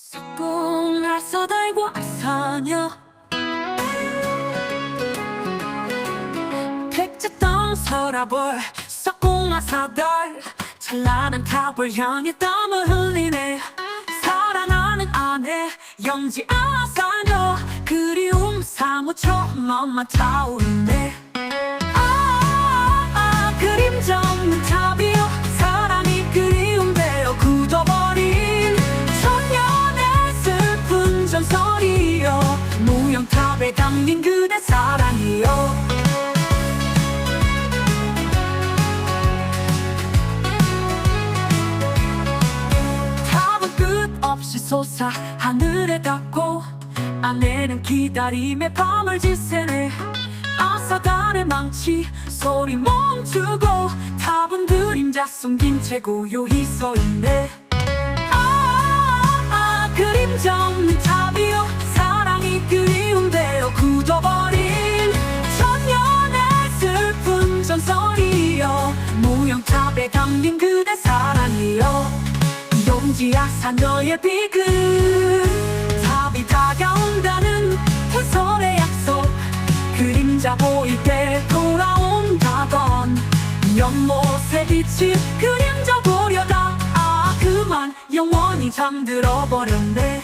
쑥궁 알서달고 알사녀. 백제땅 서라볼 썩궁 사달. 찬란한 탑을 향해 땀을 흘리네. 사랑하는 아내 영지 아사녀. 그리움 사무쳐 맘만 타오르네 전설이여. 무영탑에 담긴 그대 사랑이여. 탑은 끝없이 솟아 하늘에 닿고 아내는 기다림에 밤을 지새네. 아사단의 망치 소리 멈추고 탑은 그림자 숨긴 채 고요히 써있네 없는 탑이여 사랑이 되어 굳어버린 천년의 슬픈 전설이여. 무영탑에 담긴 그대 사랑이여. 용지야사 너의 비극. 답이 다가온다는 해설의 약속. 그림자 때 돌아온다던 연못에 비친 그림자 보려다. 아 그만. 영원히 잠들어 버렸네